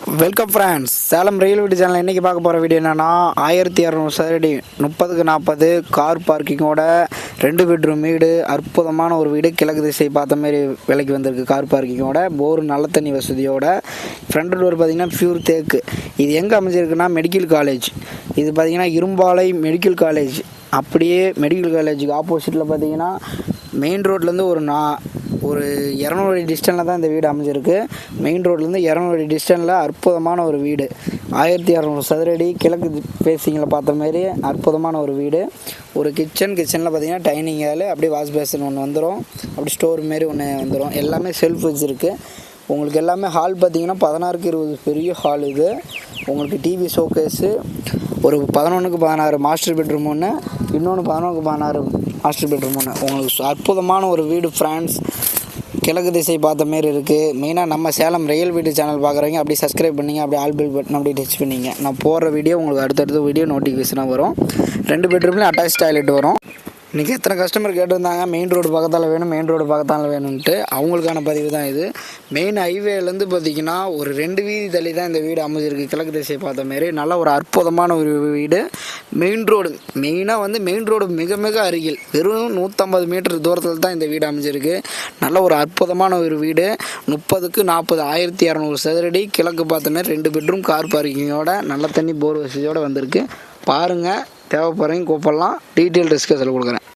Welcome friends Salem railway channel இன்றைக்கி பார்க்க போகிற வீடியோ என்னென்னா ஆயிரத்தி இரநூறு சதுரடி முப்பதுக்கு நாற்பது கார் பார்க்கிங்கோட ரெண்டு பெட்ரூம் வீடு அற்புதமான ஒரு வீடு கிழக்கு திசை பார்த்த மாரி விலைக்கு வந்திருக்கு கார் பார்க்கிங்கோட போர் நல்ல தண்ணி வசதியோட. ஃப்ரண்ட் டோர் பார்த்திங்கன்னா பியூர் தேக்கு. இது எங்கே அமைஞ்சிருக்குன்னா மெடிக்கல் காலேஜ் இது பார்த்திங்கன்னா இரும்பாலை மெடிக்கல் காலேஜ் அப்படியே மெடிக்கல் காலேஜுக்கு ஆப்போசிட்டில் பார்த்தீங்கன்னா மெயின் ரோட்லேருந்து ஒரு நா ஒரு இரநூறு அடி டிஸ்டனில் தான் இந்த வீடு அமைஞ்சிருக்கு. மெயின் ரோட்லேருந்து இரநூறு அடி டிஸ்டனில் அற்புதமான ஒரு வீடு. ஆயிரத்தி இரநூறு சதுரடி கிழக்கு ஃபேஸிங்கில் பார்த்த மாதிரி அற்புதமான ஒரு வீடு. ஒரு கிச்சன் கிச்சனில் பார்த்தீங்கன்னா டைனிங் ஹாலு அப்படியே வாஷ் பேசன் ஒன்று வந்துடும் அப்படி ஸ்டோர் மாரி ஒன்று வந்துடும் எல்லாமே செல்ஃப் வச்சுருக்கு உங்களுக்கு எல்லாமே ஹால் பார்த்தீங்கன்னா பதினாறுக்கு இருபது பெரிய ஹால் இது. உங்களுக்கு டிவி ஷோகேஸு ஒரு பதினொன்றுக்கு பதினாறு மாஸ்டர் பெட்ரூம் ஒன்று இன்னொன்று பதினொன்றுக்கு பதினாறு மாஸ்டர் பெட்ரூம் ஒன்று உங்களுக்கு அற்புதமான ஒரு வீடு ஃப்ரான்ஸ் கிழக்கு திசை பார்த்த மாரி இருக்குது மெயினாக நம்ம சேலம் ரயில் வீடு சேனல் பார்க்குறவங்க அப்படியே சப்ஸ்கிரைப் பண்ணிங்க அப்படி ஆல் பில் பட்டன் அப்படியே டச் பண்ணிங்க. நான் போடுற வீடியோ உங்களுக்கு அடுத்தடுத்த வீடியோ நோட்டிஃபிகேஷனாக வரும். ரெண்டு பெட்ரூம்லேயும் அட்டாச் டாய்லெட் வரும். இன்றைக்கி எத்தனை கஸ்டமர் கேட்டிருந்தாங்க? மெயின் ரோடு பக்கத்தால் வேணும் மெயின் ரோடு பக்கத்தால் வேணும்ன்ட்டு அவங்களுக்கான பதிவு தான் இது. மெயின் ஹைவேலேருந்து பார்த்தீங்கன்னா ஒரு ரெண்டு வீதி தள்ளி தான் இந்த வீடு அமைஞ்சிருக்கு. கிழக்கு திசையை பார்த்த மாரி. நல்ல ஒரு அற்புதமான ஒரு வீடு. மெயின் ரோடு மெயினாக வந்து மெயின் ரோடு மிக மிக அருகில். வெறும் நூற்றம்பது மீட்டர் தூரத்தில் தான் இந்த வீடு அமைஞ்சிருக்கு. நல்ல ஒரு அற்புதமான ஒரு வீடு. முப்பதுக்கு நாற்பது ஆயிரத்தி இரநூறு சதுரடி கிழக்கு பார்த்தோன்னா ரெண்டு பெட்ரூம் கார் பார்க்கிங்கோட நல்ல தண்ணி போர் வசதியோடு வந்திருக்கு. பாருங்கள் தேவைப்படுறீங்க கூப்பிடலாம். டீட்டெயில் டிஸ்கஸில் கொடுக்குறேன்.